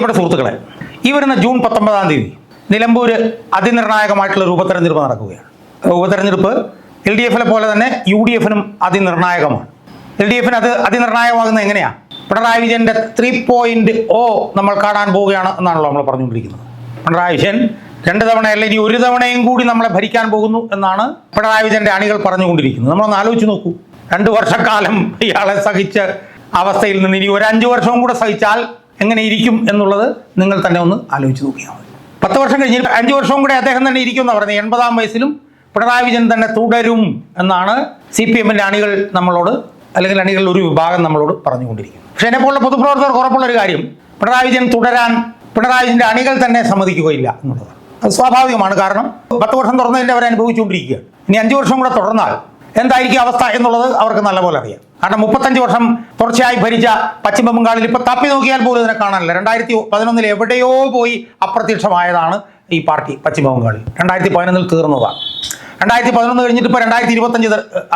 പ്രിയപ്പെട്ട സുഹൃത്തുക്കളെ ഈ വരുന്ന ജൂൺ പത്തൊമ്പതാം തീയതി നിലമ്പൂർ അതിനിർണായകമായിട്ടുള്ള ഒരു ഉപതെരഞ്ഞെടുപ്പ് നടക്കുകയാണ്. ഉപതെരഞ്ഞെടുപ്പ് എൽ ഡി എഫിലെ പോലെ തന്നെ യു ഡി എഫിനും അതിനിർണായകമാണ്. എൽ ഡി എഫിന് അത് അതിനിർണായകമാകുന്നത് എങ്ങനെയാണ് പിണറായി വിജയന്റെ ത്രീ പോയിന്റ് ഓ നമ്മൾ കാണാൻ പോവുകയാണ് എന്നാണല്ലോ നമ്മൾ പറഞ്ഞുകൊണ്ടിരിക്കുന്നത്. പിണറായി വിജയൻ രണ്ട് തവണ ഇനി ഒരു തവണയും കൂടി നമ്മളെ ഭരിക്കാൻ പോകുന്നു എന്നാണ് പിണറായി വിജയന്റെ അണികൾ പറഞ്ഞുകൊണ്ടിരിക്കുന്നത്. നമ്മളൊന്ന് ആലോചിച്ച് നോക്കൂ. രണ്ട് വർഷക്കാലം ഇയാളെ സഹിച്ച അവസ്ഥയിൽ നിന്ന് ഇനി ഒരു അഞ്ച് വർഷവും കൂടെ സഹിച്ചാൽ എങ്ങനെ ഇരിക്കും എന്നുള്ളത് നിങ്ങൾ തന്നെ ഒന്ന് ആലോചിച്ച് നോക്കിയാൽ മതി. പത്ത് വർഷം കഴിഞ്ഞ് അഞ്ച് വർഷവും കൂടെ അദ്ദേഹം തന്നെ ഇരിക്കും എന്ന് പറയുന്നത് എൺപതാം വയസ്സിലും പിണറായി വിജയൻ തന്നെ തുടരും എന്നാണ് സി പി എമ്മിന്റെ അണികൾ നമ്മളോട് അല്ലെങ്കിൽ അണികളുടെ ഒരു വിഭാഗം നമ്മളോട് പറഞ്ഞുകൊണ്ടിരിക്കുന്നത്. പക്ഷേ എന്നെപ്പോലുള്ള പൊതുപ്രവർത്തകർക്ക് ഉറപ്പുള്ള ഒരു കാര്യം പിണറായി വിജയൻ തുടരാൻ പിണറായി വിജയന്റെ അണികൾ തന്നെ സമ്മതിക്കുകയില്ല എന്നുള്ളതാണ്. അത് സ്വാഭാവികമാണ്. കാരണം പത്ത് വർഷം തുറന്നതിന്റെ അവർ അനുഭവിച്ചുകൊണ്ടിരിക്കുകയാണ്. ഇനി അഞ്ച് വർഷം കൂടെ തുടർന്നാൽ എന്തായിരിക്കും അവസ്ഥ എന്നുള്ളത് അവർക്ക് നല്ലപോലെ അറിയാം. കാരണം മുപ്പത്തഞ്ച് വർഷം തുടർച്ചയായി ഭരിച്ച പശ്ചിമ ബംഗാളിൽ ഇപ്പൊ തപ്പി നോക്കിയാൽ പോലും ഇതിനെ കാണാനില്ല. രണ്ടായിരത്തി പതിനൊന്നിൽ എവിടെയോ പോയി അപ്രത്യക്ഷമായതാണ് ഈ പാർട്ടി പശ്ചിമ ബംഗാളിൽ രണ്ടായിരത്തി പതിനൊന്നിൽ തീർന്നതാണ്. രണ്ടായിരത്തി പതിനൊന്ന് കഴിഞ്ഞിട്ട് ഇപ്പോൾ രണ്ടായിരത്തി ഇരുപത്തഞ്ച്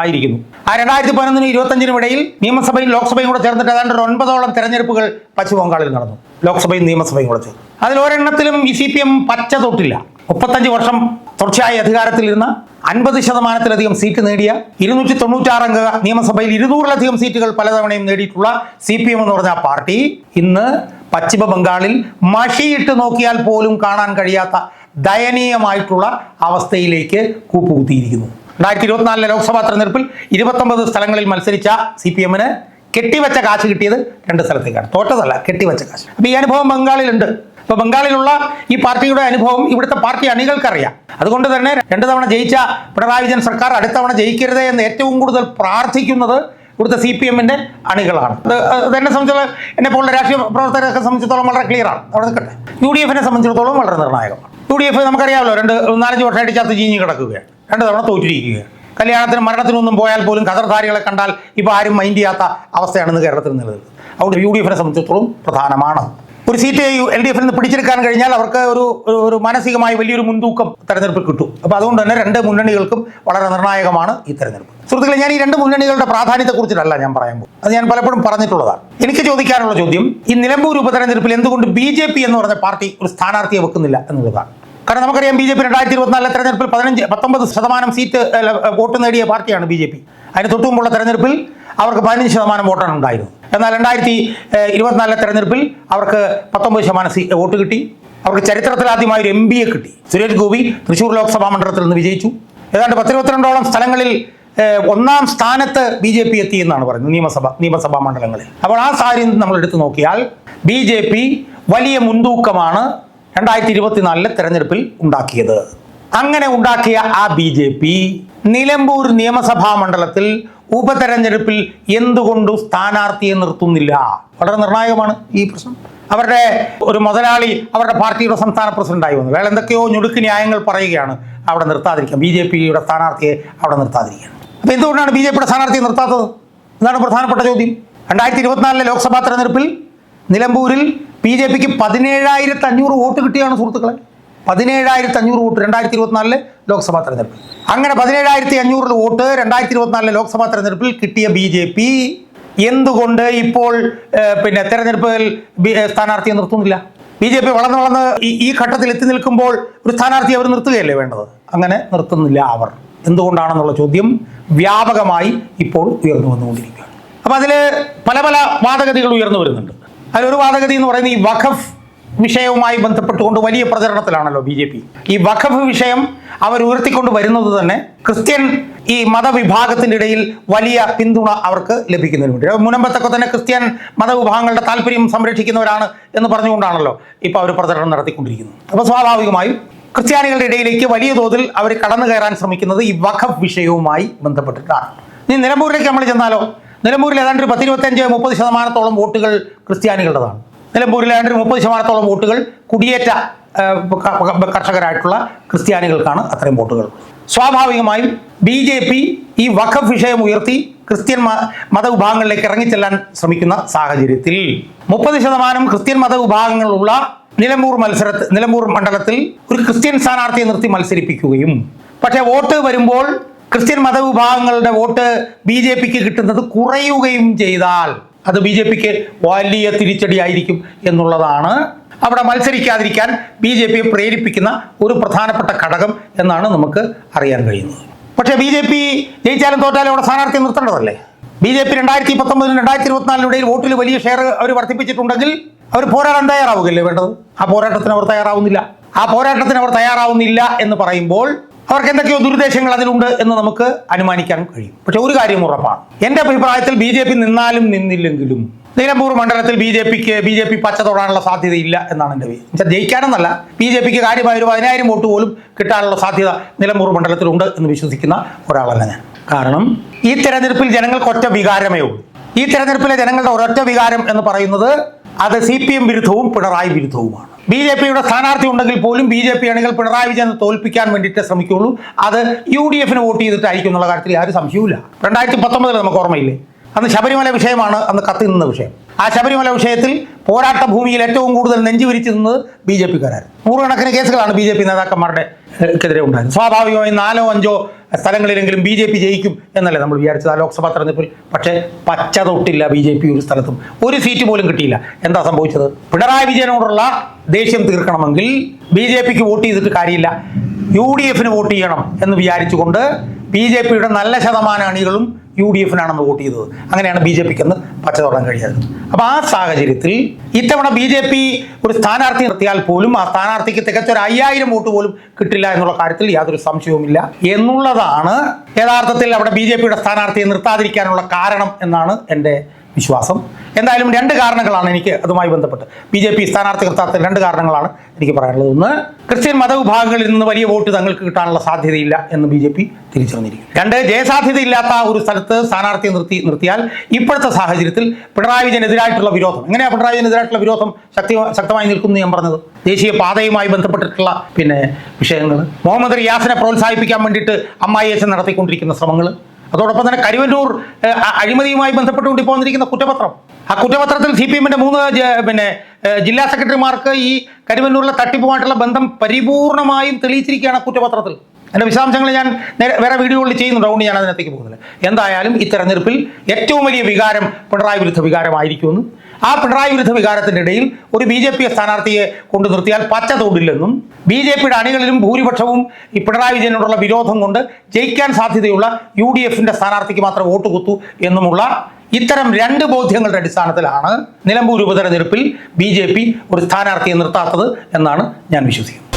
ആയിരിക്കുന്നു. ആ രണ്ടായിരത്തി പതിനൊന്നിനും ഇരുപത്തഞ്ചിനും ഇടയിൽ നിയമസഭയും ലോക്സഭയും കൂടെ ചേർന്നിട്ട് ഏതാണ്ട് ഒരു ഒൻപതോളം തെരഞ്ഞെടുപ്പുകൾ പശ്ചിമ ബംഗാളിൽ നടന്നു. ലോക്സഭയും നിയമസഭയും കൂടെ ചേർന്നു. അതിൽ ഒരെണ്ണത്തിലും ഈ സി പി എം പച്ച തൊട്ടില്ല. മുപ്പത്തഞ്ച് വർഷം തുടർച്ചയായി അധികാരത്തിലിരുന്ന അൻപത് ശതമാനത്തിലധികം സീറ്റ് നേടിയ ഇരുന്നൂറ്റി തൊണ്ണൂറ്റാറ് അംഗ നിയമസഭയിൽ ഇരുന്നൂറിലധികം സീറ്റുകൾ പലതവണയും നേടിയിട്ടുള്ള സി പി എം എന്ന് പറഞ്ഞ പാർട്ടി ഇന്ന് പശ്ചിമ ബംഗാളിൽ മഷിയിട്ട് നോക്കിയാൽ പോലും കാണാൻ കഴിയാത്ത ദയനീയമായിട്ടുള്ള അവസ്ഥയിലേക്ക് കൂപ്പുകുത്തിയിരിക്കുന്നു. രണ്ടായിരത്തി ഇരുപത്തിനാലിലെ ലോക്സഭാ തെരഞ്ഞെടുപ്പിൽ ഇരുപത്തൊമ്പത് സ്ഥലങ്ങളിൽ മത്സരിച്ച സി പി എമ്മിന് കെട്ടിവെച്ച കാശ് കിട്ടിയത് രണ്ട് സ്ഥലത്തേക്കാണ്. തോറ്റതല്ല കെട്ടിവെച്ച കാശ്. അപ്പോൾ ഈ അനുഭവം ബംഗാളിലുണ്ട്. ഇപ്പോൾ ബംഗാളിലുള്ള ഈ പാർട്ടിയുടെ അനുഭവം ഇവിടുത്തെ പാർട്ടി അണികൾക്കറിയാം. അതുകൊണ്ട് തന്നെ രണ്ട് തവണ ജയിച്ച പിണറായി വിജയൻ സർക്കാർ അടുത്ത തവണ ജയിക്കരുതേ എന്ന് ഏറ്റവും കൂടുതൽ പ്രാർത്ഥിക്കുന്നത് ഇവിടുത്തെ സി പി എമ്മിന്റെ അണികളാണ്. അത് എന്നെ സംബന്ധിച്ചോളം എന്നെ പോലുള്ള രാഷ്ട്രീയ പ്രവർത്തകരെ സംബന്ധിച്ചിടത്തോളം വളരെ ക്ലിയർ ആണ്. അവിടെ നിൽക്കട്ടെ. യു ഡി എഫിനെ സംബന്ധിച്ചിടത്തോളം വളരെ നിർണായകമാണ്. യു ഡി എഫ് നമുക്കറിയാമല്ലോ രണ്ട് നാലഞ്ച് വർഷമായിട്ട് ചത്ത് ചീഞ്ഞ് കിടക്കുകയാണ്. രണ്ട് തവണ തോറ്റിരിക്കുകയാണ്. കല്യാണത്തിനും മരണത്തിനും ഒന്നും പോയാൽ പോലും ഖദർധാരികളെ കണ്ടാൽ ഇപ്പോൾ ആരും മൈൻഡ് ചെയ്യാത്ത അവസ്ഥയാണെന്ന് കേരളത്തിൽ നിലനിൽക്കുന്നത്. അതുകൊണ്ട് യു ഡി എഫിനെ സംബന്ധിച്ചിടത്തോളം പ്രധാനമാണ്. ഒരു സീറ്റ് എൽ ഡി എഫിൽ നിന്ന് പിടിച്ചെടുക്കാൻ കഴിഞ്ഞാൽ അവർക്ക് ഒരു- ഒരു മാനസികമായി വലിയൊരു മുൻതൂക്കം തെരഞ്ഞെടുപ്പിൽ കിട്ടും. അപ്പോൾ അതുകൊണ്ട് തന്നെ രണ്ട് മുന്നണികൾക്കും വളരെ നിർണായകമാണ് ഈ തെരഞ്ഞെടുപ്പ്. സുഹൃത്തുക്കളെ ഞാൻ ഈ രണ്ട് മുന്നണികളുടെ പ്രാധാന്യത്തെക്കുറിച്ചിട്ടല്ല ഞാൻ പറയാൻ പോകും അത് ഞാൻ പലപ്പോഴും പറഞ്ഞിട്ടുള്ളതാണ്. എനിക്ക് ചോദിക്കാനുള്ള ചോദ്യം ഈ നിലമ്പൂർ ഉപതെരഞ്ഞെടുപ്പിൽ എന്തുകൊണ്ട് ബി ജെ പി എന്ന് പറഞ്ഞ പാർട്ടി ഒരു സ്ഥാനാർത്ഥിയെ വെക്കുന്നില്ല എന്നുള്ളതാണ്. കാരണം നമുക്കറിയാം ബി ജെ പി രണ്ടായിരത്തി ഇരുപത്തിനാലിലെ തെരഞ്ഞെടുപ്പിൽ പതിനഞ്ച് പത്തൊമ്പത് ശതമാനം സീറ്റ് വോട്ട് നേടിയ പാർട്ടിയാണ് ബി ജെ പി. അതിന് തൊട്ടു മുമ്പുള്ള തെരഞ്ഞെടുപ്പിൽ അവർക്ക് പതിനഞ്ച് ശതമാനം വോട്ടാണ് ഉണ്ടായിരുന്നത് എന്നാൽ രണ്ടായിരത്തി ഇരുപത്തിനാലിലെ തെരഞ്ഞെടുപ്പിൽ അവർക്ക് പത്തൊമ്പത് ശതമാനം സീ വോട്ട് കിട്ടി. അവർക്ക് ചരിത്രത്തിൽ ആദ്യമായി ഒരു എം ബി എ കിട്ടി. സുരേഷ് ഗോപി തൃശ്ശൂർ ലോക്സഭാ മണ്ഡലത്തിൽ നിന്ന് വിജയിച്ചു. ഏതാണ്ട് പത്തിരുപത്തിരണ്ടോളം സ്ഥലങ്ങളിൽ ഒന്നാം സ്ഥാനത്ത് ബി ജെ പി എത്തി എന്നാണ് പറയുന്നത് നിയമസഭ നിയമസഭാ മണ്ഡലങ്ങളിൽ. അപ്പോൾ ആ സാഹചര്യം നമ്മൾ എടുത്തു നോക്കിയാൽ ബി ജെ പി വലിയ മുൻതൂക്കമാണ് രണ്ടായിരത്തി ഇരുപത്തിനാലിലെ തെരഞ്ഞെടുപ്പിൽ ഉണ്ടാക്കിയത്. അങ്ങനെ ഉണ്ടാക്കിയ ആ ബി ജെ പി നിലമ്പൂർ നിയമസഭാ മണ്ഡലത്തിൽ ഉപതെരഞ്ഞെടുപ്പിൽ എന്തുകൊണ്ട് സ്ഥാനാർത്ഥിയെ നിർത്തുന്നില്ല? വളരെ നിർണായകമാണ് ഈ പ്രശ്നം. അവരുടെ ഒരു മുതലാളി അവരുടെ പാർട്ടിയുടെ സംസ്ഥാന പ്രസിഡന്റായി വന്നു. വേറെ എന്തൊക്കെയോ ഞുടുക്ക് ന്യായങ്ങൾ പറയുകയാണ് അവിടെ നിർത്താതിരിക്കാം ബി ജെ പിയുടെ സ്ഥാനാർത്ഥിയെ അവിടെ നിർത്താതിരിക്കുകയാണ് അപ്പോൾ എന്തുകൊണ്ടാണ് ബി ജെ പിയുടെ സ്ഥാനാർത്ഥിയെ നിർത്താത്തത്? എന്താണ് പ്രധാനപ്പെട്ട ചോദ്യം. രണ്ടായിരത്തി ഇരുപത്തിനാലിലെ ലോക്സഭാ തെരഞ്ഞെടുപ്പിൽ നിലമ്പൂരിൽ ബി ജെ പിക്ക് പതിനേഴായിരത്തി അഞ്ഞൂറ് വോട്ട് കിട്ടിയാണ് സുഹൃത്തുക്കളെ. പതിനേഴായിരത്തി അഞ്ഞൂറ് വോട്ട് രണ്ടായിരത്തി ഇരുപത്തിനാലിലെ ലോക്സഭാ തെരഞ്ഞെടുപ്പിൽ അങ്ങനെ പതിനേഴായിരത്തി അഞ്ഞൂറ് വോട്ട് രണ്ടായിരത്തി ഇരുപത്തിനാലിലെ ലോക്സഭാ തെരഞ്ഞെടുപ്പിൽ കിട്ടിയ ബി ജെ പി എന്തുകൊണ്ട് ഇപ്പോൾ പിന്നെ തെരഞ്ഞെടുപ്പിൽ സ്ഥാനാർത്ഥിയെ നിർത്തുന്നില്ല? ബി ജെ പി വളർന്ന് വളർന്ന് ഈ- ഈ ഘട്ടത്തിൽ എത്തി നിൽക്കുമ്പോൾ ഒരു സ്ഥാനാർത്ഥി അവർ നിർത്തുകയല്ലേ വേണ്ടത്? അങ്ങനെ നിർത്തുന്നില്ല അവർ. എന്തുകൊണ്ടാണെന്നുള്ള ചോദ്യം വ്യാപകമായി ഇപ്പോൾ ഉയർന്നു വന്നുകൊണ്ടിരിക്കുകയാണ്. അപ്പോൾ അതിൽ പല പല വാദഗതികൾ ഉയർന്നു വരുന്നുണ്ട്. അതിലൊരു വാദഗതി എന്ന് പറയുന്നത് ഈ വഖഫ് വിഷയവുമായി ബന്ധപ്പെട്ടുകൊണ്ട് വലിയ പ്രചരണത്തിലാണല്ലോ ബി ജെ പി. ഈ വഖഫ് വിഷയം അവർ ഉയർത്തിക്കൊണ്ട് വരുന്നത് തന്നെ ക്രിസ്ത്യൻ ഈ മതവിഭാഗത്തിന്റെ ഇടയിൽ വലിയ പിന്തുണ അവർക്ക് ലഭിക്കുന്നതിന് വേണ്ടി. മുനമ്പത്തൊക്കെ തന്നെ ക്രിസ്ത്യൻ മതവിഭാഗങ്ങളുടെ താല്പര്യം സംരക്ഷിക്കുന്നവരാണ് എന്ന് പറഞ്ഞുകൊണ്ടാണല്ലോ ഇപ്പോൾ അവർ പ്രചരണം നടത്തിക്കൊണ്ടിരിക്കുന്നത്. അപ്പോൾ സ്വാഭാവികമായും ക്രിസ്ത്യാനികളുടെ ഇടയിലേക്ക് വലിയ തോതിൽ അവർ കടന്നു കയറാൻ ശ്രമിക്കുന്നത് ഈ വഖഫ് വിഷയവുമായി ബന്ധപ്പെട്ടിട്ടാണ്. ഇനി നിലമ്പൂരിലേക്ക് നമ്മൾ ചെന്നാലോ? നിലമ്പൂരിൽ ഏതാണ്ട് ഒരു പത്തിരുപത്തഞ്ച് മുപ്പത് ശതമാനത്തോളം വോട്ടുകൾ ക്രിസ്ത്യാനികളുടേതാണ്. നിലമ്പൂരിൽ ഏതാണ്ട് ഒരു മുപ്പത് ശതമാനത്തോളം വോട്ടുകൾ കുടിയേറ്റ കർഷകരായിട്ടുള്ള ക്രിസ്ത്യാനികൾക്കാണ് അത്രയും വോട്ടുകൾ. സ്വാഭാവികമായും ബി ജെ പി ഈ വഖഫ് വിഷയം ഉയർത്തി ക്രിസ്ത്യൻ മതവിഭാഗങ്ങളിലേക്ക് ഇറങ്ങിച്ചെല്ലാൻ ശ്രമിക്കുന്ന സാഹചര്യത്തിൽ മുപ്പത് ശതമാനം ക്രിസ്ത്യൻ മതവിഭാഗങ്ങളുള്ള നിലമ്പൂർ മത്സരത്തിൽ നിലമ്പൂർ മണ്ഡലത്തിൽ ഒരു ക്രിസ്ത്യൻ സ്ഥാനാർത്ഥിയെ നിർത്തി മത്സരിപ്പിക്കുകയും. പക്ഷേ വോട്ട് വരുമ്പോൾ ക്രിസ്ത്യൻ മതവിഭാഗങ്ങളുടെ വോട്ട് ബി ജെ പിക്ക് കിട്ടുന്നത് കുറയുകയും ചെയ്താൽ അത് ബി ജെ പിക്ക് വലിയ തിരിച്ചടിയായിരിക്കും എന്നുള്ളതാണ്. അവിടെ മത്സരിക്കാതിരിക്കാൻ ബി ജെ പിയെ പ്രേരിപ്പിക്കുന്ന ഒരു പ്രധാനപ്പെട്ട ഘടകം എന്നാണ് നമുക്ക് അറിയാൻ കഴിയുന്നത്. പക്ഷേ ബി ജെ പി ജയിച്ചാലും തോറ്റാലും അവിടെ സ്ഥാനാർത്ഥി നിർത്തേണ്ടതല്ലേ? ബി ജെ പി രണ്ടായിരത്തി പത്തൊമ്പതിനും രണ്ടായിരത്തി ഇരുപത്തിനാലിനും ഇടയിൽ വോട്ടിൽ വലിയ ഷെയർ അവർ വർദ്ധിപ്പിച്ചിട്ടുണ്ടെങ്കിൽ അവർ പോരാടാൻ തയ്യാറാവുകയല്ലേ വേണ്ടത്? ആ പോരാട്ടത്തിന് അവർ തയ്യാറാവുന്നില്ല. ആ പോരാട്ടത്തിന് അവർ തയ്യാറാവുന്നില്ല എന്ന് പറയുമ്പോൾ അവർക്ക് എന്തൊക്കെയോ ദുരുദ്ദേശങ്ങൾ അതിലുണ്ട് എന്ന് നമുക്ക് അനുമാനിക്കാൻ കഴിയും. പക്ഷെ ഒരു കാര്യം ഉറപ്പാണ്. എന്റെ അഭിപ്രായത്തിൽ ബി ജെ പി നിന്നാലും നിന്നില്ലെങ്കിലും നിലമ്പൂർ മണ്ഡലത്തിൽ ബി ജെ പിക്ക് ബി ജെ പി പച്ച തൊടാനുള്ള സാധ്യതയില്ല എന്നാണ് എന്റെ വി എന്നുവെച്ചാൽ ജയിക്കാനെന്നല്ല ബി ജെ പിക്ക് കാര്യമായ ഒരു പതിനായിരം വോട്ട് പോലും കിട്ടാനുള്ള സാധ്യത നിലമ്പൂർ മണ്ഡലത്തിലുണ്ട് എന്ന് വിശ്വസിക്കുന്ന ഒരാളല്ല ഞാൻ. കാരണം ഈ തെരഞ്ഞെടുപ്പിൽ ജനങ്ങൾക്ക് ഒറ്റ വികാരമേ ഉള്ളൂ. ഈ തെരഞ്ഞെടുപ്പിലെ ജനങ്ങളുടെ ഒരൊറ്റ വികാരം എന്ന് പറയുന്നത് അത് സി പി എം വിരുദ്ധവും പിണറായി വിരുദ്ധവുമാണ്. ബി ജെ പിയുടെ സ്ഥാനാർത്ഥി ഉണ്ടെങ്കിൽ പോലും ബി ജെ പി അണികൾ പിണറായി വിജയൻ തോൽപ്പിക്കാൻ വേണ്ടിയിട്ട് ശ്രമിക്കുകയുള്ളൂ അത് യു ഡി എഫിന് വോട്ട് ചെയ്തിട്ടായിരിക്കും എന്നുള്ള കാര്യത്തിൽ ആരും സംശയവുമില്ല. രണ്ടായിരത്തി പത്തൊമ്പതിൽ നമുക്ക് ഓർമ്മയില്ലേ? അന്ന് ശബരിമല വിഷയമാണ് അന്ന് കത്തി നിന്ന വിഷയം. ആ ശബരിമല വിഷയത്തിൽ പോരാട്ട ഭൂമിയിൽ ഏറ്റവും കൂടുതൽ നെഞ്ചു വിരിച്ചു നിന്നത് ബി ജെ പിക്കാരായിരുന്നു. നൂറുകണക്കിന് കേസുകളാണ് ബി ജെ പി നേതാക്കന്മാരുടെ ക്കെതിരെ ഉണ്ടായത്. സ്വാഭാവികമായും നാലോ അഞ്ചോ സ്ഥലങ്ങളിലെങ്കിലും ബി ജെ പി ജയിക്കും എന്നല്ലേ നമ്മൾ വിചാരിച്ചത് ആ ലോക്സഭാ തെരഞ്ഞെടുപ്പിൽ. പക്ഷേ പച്ച തൊട്ടില്ല ബി ജെ പി ഒരു സ്ഥലത്തും. ഒരു സീറ്റ് പോലും കിട്ടിയില്ല. എന്താ സംഭവിച്ചത്? പിണറായി വിജയനോടുള്ള ദേഷ്യം തീർക്കണമെങ്കിൽ ബി ജെ പിക്ക് വോട്ട് ചെയ്തിട്ട് കാര്യമില്ല. യു ഡി എഫിന് വോട്ട് ചെയ്യണം എന്ന് വിചാരിച്ചുകൊണ്ട് ബി ജെ പിയുടെ നല്ല ശതമാനം അണികളും യു ഡി എഫിനാണെന്ന് വോട്ട് ചെയ്തത്. അങ്ങനെയാണ് ബി ജെ പിക്ക് എന്ന് പച്ച തുടങ്ങാൻ കഴിയാത് അപ്പോൾ ആ സാഹചര്യത്തിൽ ഇത്തവണ ബി ജെ പി ഒരു സ്ഥാനാർത്ഥി നിർത്തിയാൽ പോലും ആ സ്ഥാനാർത്ഥിക്ക് തികച്ച ഒരു അയ്യായിരം വോട്ട് പോലും കിട്ടില്ല എന്നുള്ള കാര്യത്തിൽ യാതൊരു സംശയവുമില്ല. എന്നുള്ളതാണ് യഥാർത്ഥത്തിൽ അവിടെ ബി ജെ പിയുടെ സ്ഥാനാർത്ഥിയെ നിർത്താതിരിക്കാനുള്ള കാരണം എന്നാണ് എന്റെ വിശ്വാസം. എന്തായാലും രണ്ട് കാരണങ്ങളാണ് എനിക്ക് അതുമായി ബന്ധപ്പെട്ട്. ബി ജെ പി സ്ഥാനാർത്ഥി നിർത്താത്ത രണ്ട് കാരണങ്ങളാണ് എനിക്ക് പറയാനുള്ളത്. ഒന്ന് ക്രിസ്ത്യൻ മതവിഭാഗങ്ങളിൽ നിന്ന് വലിയ വോട്ട് തങ്ങൾക്ക് കിട്ടാനുള്ള സാധ്യതയില്ല എന്ന് ബി ജെ പി തിരിച്ചറിഞ്ഞിരിക്കും രണ്ട് ജയസാധ്യതയില്ലാത്ത ഒരു സ്ഥലത്ത് സ്ഥാനാർത്ഥിയെ നിർത്തി നിർത്തിയാൽ ഇപ്പോഴത്തെ സാഹചര്യത്തിൽ പിണറായി വിജയനെതിരായിട്ടുള്ള വിരോധം. എങ്ങനെയാണ് പിണറായി വിജയനെതിരായിട്ടുള്ള വിരോധം ശക്തി ശക്തമായി നിൽക്കുന്നു ഞാൻ പറഞ്ഞത്? ദേശീയ പാതയുമായി ബന്ധപ്പെട്ടിട്ടുള്ള പിന്നെ വിഷയങ്ങൾ. മുഹമ്മദ് റിയാസിനെ പ്രോത്സാഹിപ്പിക്കാൻ വേണ്ടിയിട്ട് അമ്മായി നടത്തിക്കൊണ്ടിരിക്കുന്ന ശ്രമങ്ങൾ. അതോടൊപ്പം തന്നെ കരുവന്നൂർ അഴിമതിയുമായി ബന്ധപ്പെട്ടുകൊണ്ട് ഇപ്പോൾ വന്നിരിക്കുന്ന കുറ്റപത്രം. ആ കുറ്റപത്രത്തിൽ സി പി എമ്മിന്റെ മൂന്ന് പിന്നെ ജില്ലാ സെക്രട്ടറിമാർക്ക് ഈ കരുവന്നൂരിലെ തട്ടിപ്പുമായിട്ടുള്ള ബന്ധം പരിപൂർണമായും തെളിയിച്ചിരിക്കുകയാണ് കുറ്റപത്രത്തിൽ. എന്റെ വിശദാംശങ്ങൾ ഞാൻ വേറെ വീഡിയോകളിൽ ചെയ്യുന്നുണ്ട്. അതുകൊണ്ട് ഞാൻ അതിനകത്തേക്ക് പോകുന്നില്ല. എന്തായാലും ഈ തെരഞ്ഞെടുപ്പിൽ ഏറ്റവും വലിയ വികാരം പിണറായി വിരുദ്ധ വികാരമായിരിക്കുമെന്നും ആ പിണറായി വിരുദ്ധ വികാരത്തിന്റെ ഇടയിൽ ഒരു ബി ജെ പി സ്ഥാനാർത്ഥിയെ കൊണ്ടു നിർത്തിയാൽ പച്ച തോടില്ലെന്നും ബി ജെ പിയുടെ അണികളിലും ഭൂരിപക്ഷവും ഈ പിണറായി വിജയനോടുള്ള വിരോധം കൊണ്ട് ജയിക്കാൻ സാധ്യതയുള്ള യു ഡി എഫിന്റെ സ്ഥാനാർത്ഥിക്ക് മാത്രം വോട്ട് കുത്തു എന്നുമുള്ള ഇത്തരം രണ്ട് ബോധ്യങ്ങളുടെ അടിസ്ഥാനത്തിലാണ് നിലമ്പൂർ ഉപതെരഞ്ഞെടുപ്പിൽ ബി ജെ പി ഒരു സ്ഥാനാർത്ഥിയെ നിർത്താത്തത് എന്നാണ് ഞാൻ വിശ്വസിക്കുന്നത്.